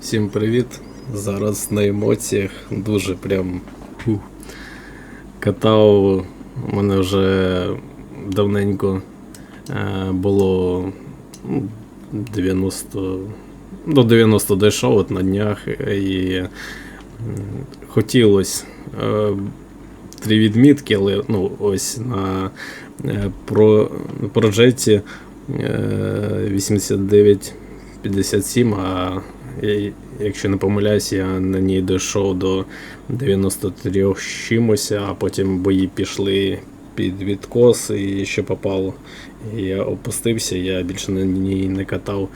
Всім привіт! Зараз на емоціях дуже прям фу, катав. У мене вже давненько е, було ну, 90 до 90 дійшов от на днях і хотілося е, три відмітки, але ну, ось на е, про, проджеті е, 8957, а якщо не помиляюсь, я на ній дійшов до 93 з чимось, а потім бої пішли під відкос і ще попало. І я опустився, я більше на ній не катав.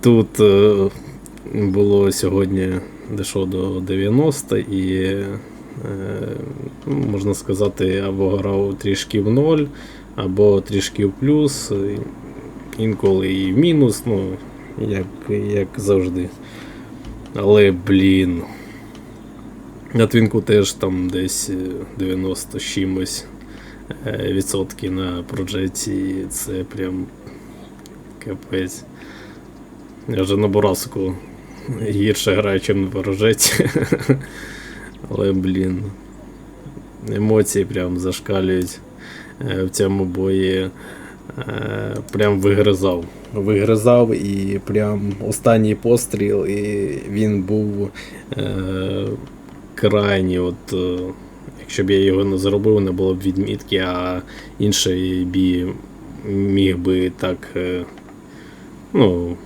Тут е, було сьогодні дійшло до 90 і е, ну, можна сказати, або грав трішки в ноль, або трішки в плюс, інколи і в мінус, ну, як, як завжди. Але, блін. На твінку теж там десь е, 90 з чимось е, відсотки на проджеті, це прям капець. Я вже на Бораску гірше граю, ніж на проджеті. Але, блін. Емоції прям зашкалюють е, в цьому бої. Е, Прям вигризав. Вигризав і прям останній постріл, і він був е, крайній. От, е, якщо б я його не зробив, не було б відмітки, а інший бій міг би так. Е, ну,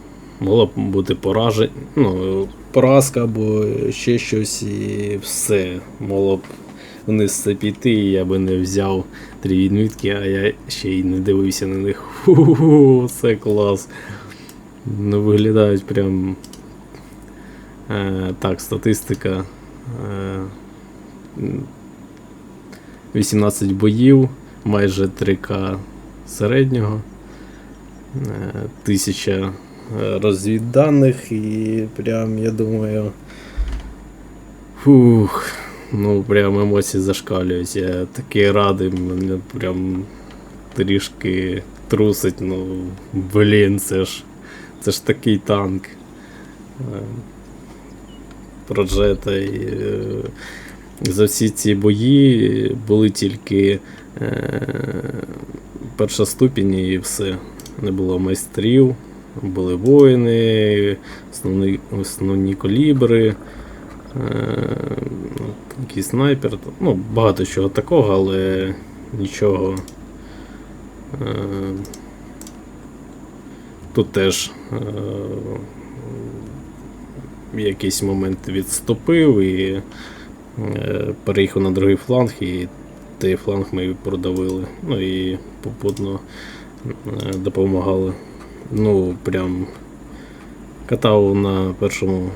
могло б бути пораження, ну, поразка або ще щось, і все. Могло б вниз це піти, і я би не взяв три відмітки, а я ще й не дивився на них. Ху-ху, це клас. Ну, виглядають прям. Е, так, статистика. Е, 18 боїв, майже 3К середнього. Е, Тисяча е, розвідданих і прям, я думаю. Фух. Ну, прям емоції зашкалюють. Я такий радий, мене прям трішки трусить. Ну, блін, це ж. Це ж такий танк. Е, Проджета і е, за всі ці бої були тільки е, перша ступінь і все. Не було майстрів, були воїни, основні, основні колібри. Е, якийсь снайпер, ну, багато чого такого, але нічого. Е, тут теж е, в якийсь момент відступив і е, переїхав на другий фланг, і той фланг ми продавили. Ну і попутно е, допомагали. Ну, прям катав на першому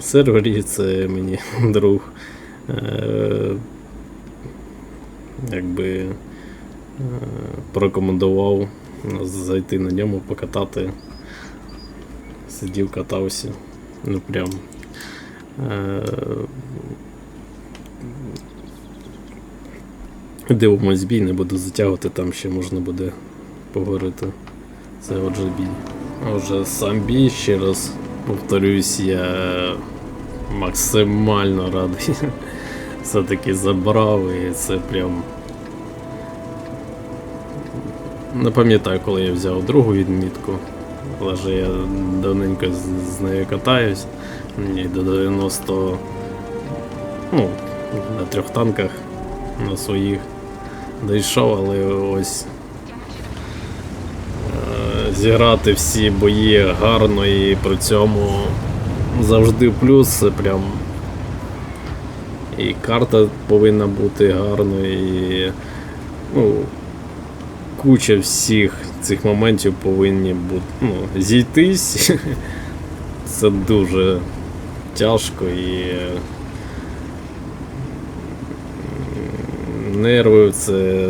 сервері, це мені друг. Е, якби е, порекомендував зайти на ньому, покатати. Сидів, катався. Ну прям. Е, дивимось бій, не буду затягувати, там ще можна буде поговорити. Це отже бій. А вже сам бій, ще раз повторюсь, я максимально радий. Все-таки забрав і це прям. Не пам'ятаю, коли я взяв другу відмітку, але ж я давненько з, нею катаюсь. І до 90. Ну, на трьох танках на своїх дійшов, але ось е, зіграти всі бої гарно і при цьому завжди плюс, це прям. І карта повинна бути гарною, і ну, куча всіх цих моментів повинні бути ну, зійтись. Це дуже тяжко і нерви це.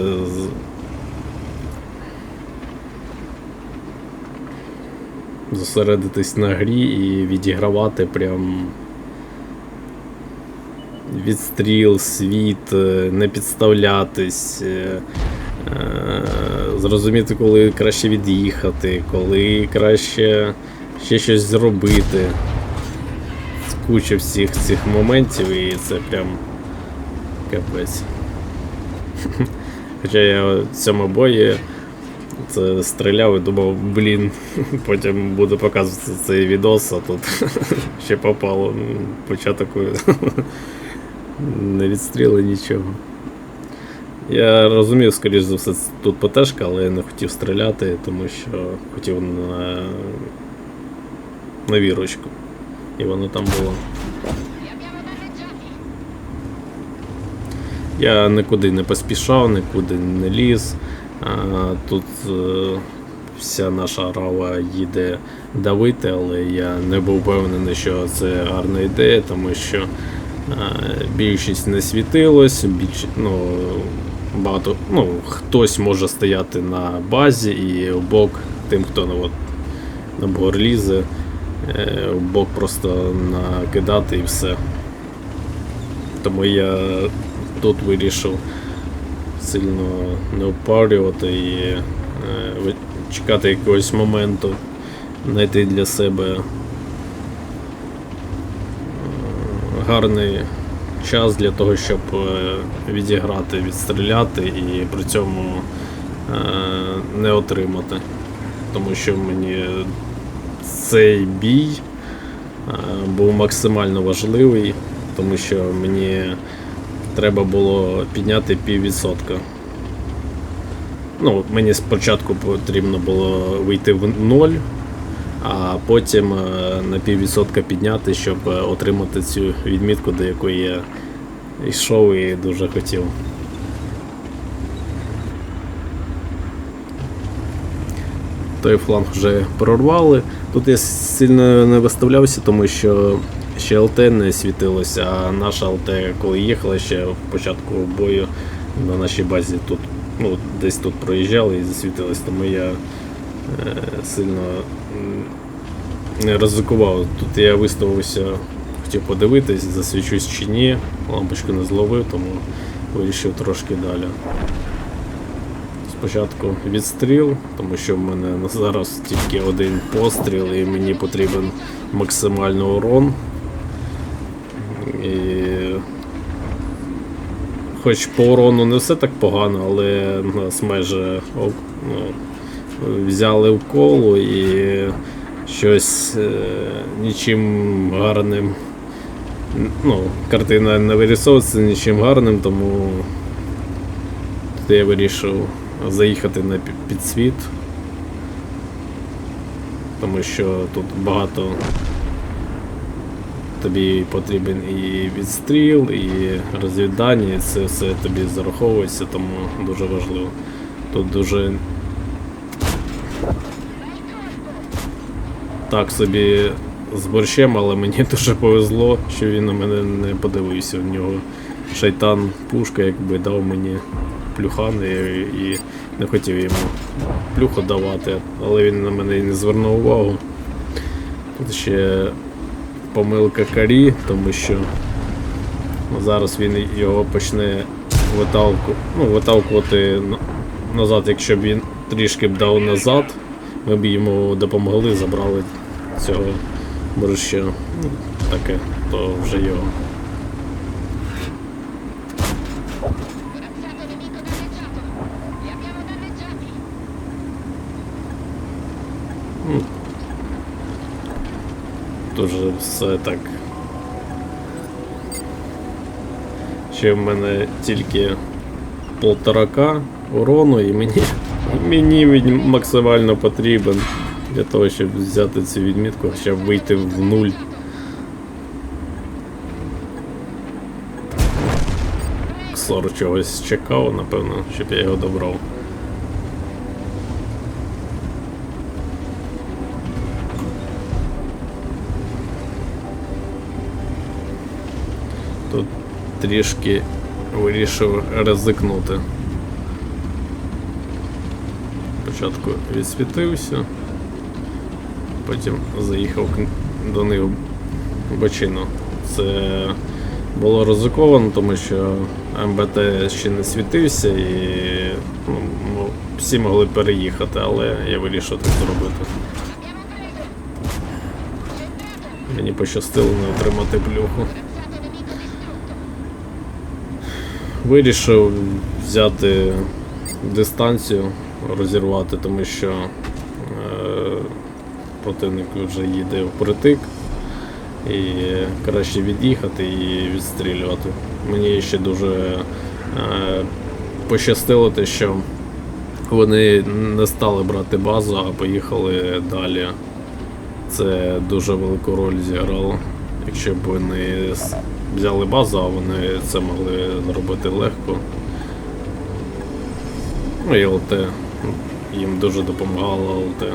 Зосередитись на грі і відігравати прям відстріл, світ, е, не підставлятись, е, е, зрозуміти, коли краще від'їхати, коли краще ще щось зробити. куча всіх цих моментів і це прям капець. Хоча я в цьому бої це стріляв і думав, блін, потім буду показувати цей відос, а тут ще попало ну, початок не відстріли нічого. Я розумів, скоріш за все, тут ПТшка, але я не хотів стріляти, тому що хотів на, на вірочку. І воно там було. Я нікуди не поспішав, нікуди не ліз. А, тут е, вся наша рава їде давити, але я не був впевнений, що це гарна ідея, тому що е, більшість не світилось, більш, ну, багато, ну, хтось може стояти на базі і в бок тим, хто ну, от, на бугор лізе, е, в бок просто накидати і все. Тому я тут вирішив сильно не впарювати і е, чекати якогось моменту, знайти для себе е, гарний час для того, щоб е, відіграти, відстріляти і при цьому не отримати. Тому що мені цей бій був максимально важливий, тому що мені треба було підняти піввідсотка. Ну, мені спочатку потрібно було вийти в ноль, а потім е, на піввідсотка підняти, щоб е, отримати цю відмітку, до якої я йшов і дуже хотів. Той фланг вже прорвали. Тут я сильно не виставлявся, тому що ще ЛТ не світилося, а наша ЛТ, коли їхала ще в початку бою на нашій базі тут, ну, десь тут проїжджали і засвітилось, тому я е, сильно не ризикував. Тут я виставився, хотів подивитись, засвічусь чи ні, лампочку не зловив, тому вирішив трошки далі. Спочатку відстріл, тому що в мене зараз тільки один постріл і мені потрібен максимальний урон. І... Хоч по урону не все так погано, але нас майже ну, взяли в коло і щось е, нічим гарним. Ну, картина не вирісовується нічим гарним, тому Тут я вирішив заїхати на підсвіт, тому що тут багато тобі потрібен і відстріл, і розвідання, і це все тобі зараховується, тому дуже важливо. Тут дуже так собі з борщем, але мені дуже повезло, що він на мене не подивився. У нього шайтан пушка якби дав мені плюхан і, і не хотів йому плюху давати, але він на мене і не звернув увагу. Тут ще помилка карі, тому що ну, зараз він його почне виталку, ну, виталкувати назад, якщо б він трішки б дав назад, ми б йому допомогли, забрали цього борща. Ну, таке, то вже його. Дуже все так. Ще в мене тільки полторака урону і мені, мені він максимально потрібен для того, щоб взяти цю відмітку, хоча б вийти в нуль. Ксор чогось чекав, напевно, щоб я його добрав. Тут трішки вирішив ризикнути. Спочатку відсвітився, потім заїхав до них в бочину. Це було ризиковано, тому що МБТ ще не світився і ну, ну, всі могли переїхати, але я вирішив так зробити. Мені пощастило не отримати плюху. Вирішив взяти дистанцію, розірвати, тому що е, противник вже їде впритик. І краще від'їхати і відстрілювати. Мені ще дуже е, пощастило те, що вони не стали брати базу, а поїхали далі. Це дуже велику роль зіграло. Якщо б вони взяли базу, а вони це могли зробити легко. Ну і ЛТ. Їм дуже допомагала ЛТ.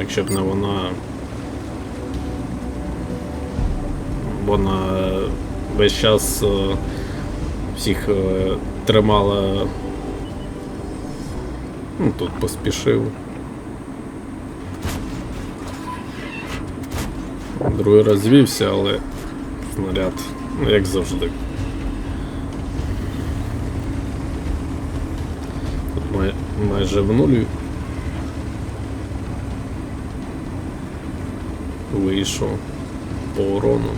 Якщо б не вона. Вона весь час е, всіх е, тримала. Ну, тут поспішив. Другий раз звівся, але снаряд, ну як завжди. Тут май, майже в нулі. Вийшов по урону.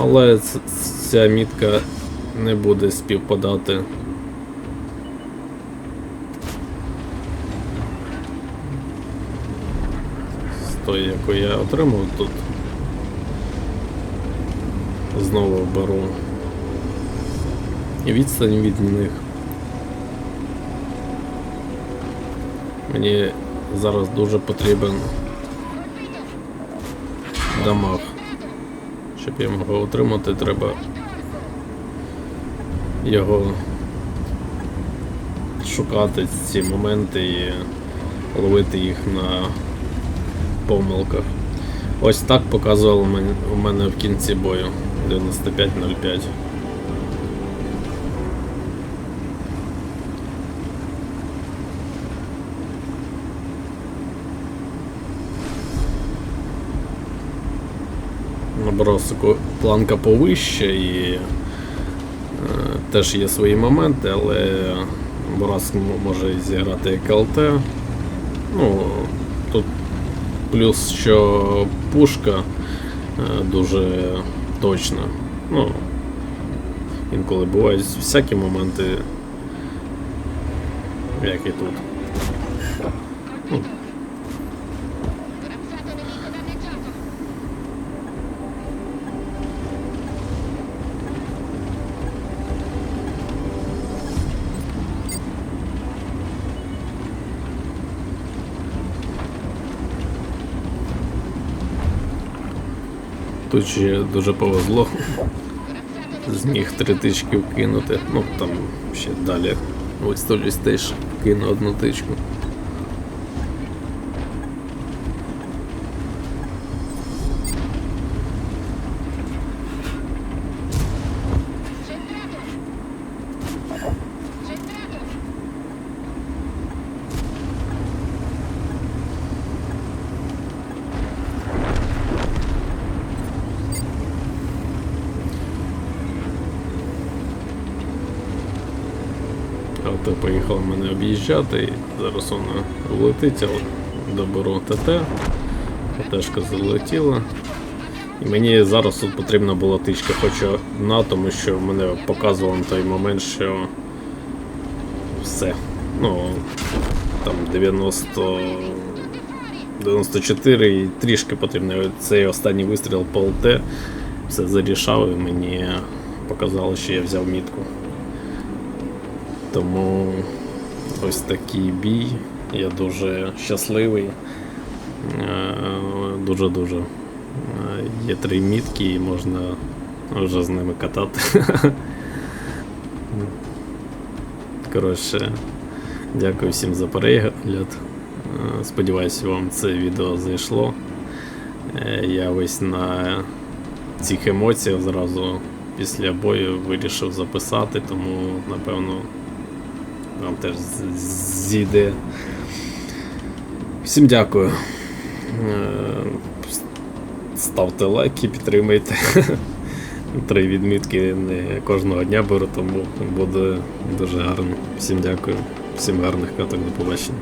Але ця мітка не буде співпадати тої, яку я отримав тут. Знову беру і відстань від них. Мені зараз дуже потрібен дамаг. Щоб я мог отримати, треба його шукати ці моменти і ловити їх на помилках. Ось так показувало у мене в кінці бою 95.05. Набрав планка повище і е, теж є свої моменти, але Бурас м- може зіграти як ЛТ. Ну, тут плюс, що пушка е, дуже точна. Ну, інколи бувають всякі моменти, як і тут. Тут дуже повезло. Зміг три тички вкинути. Ну там ще далі Ось то теж кину одну тичку. Авто поїхало мене об'їжджати зараз вона влетить, але доберу ТТ. ТТшка залетіла. І мені зараз тут потрібна була тичка, хоча на тому, що мене показувало на той момент, що все. Ну, там 90. 94 і трішки потрібно. Цей останній вистріл по ЛТ все зарішав і мені показало, що я взяв мітку. Тому ось такий бій. Я дуже щасливий. Е, Дуже-дуже. Е, Є три мітки і можна вже з ними катати. Коротше, дякую всім за перегляд. Е, Сподіваюся, вам це відео зайшло. Я весь на цих емоціях зразу після бою вирішив записати, тому напевно вам теж зійде. Всім дякую. Е, Ставте лайки, підтримайте. Три відмітки не кожного дня беру, тому буде дуже гарно. Всім дякую, всім гарних каток, до побачення.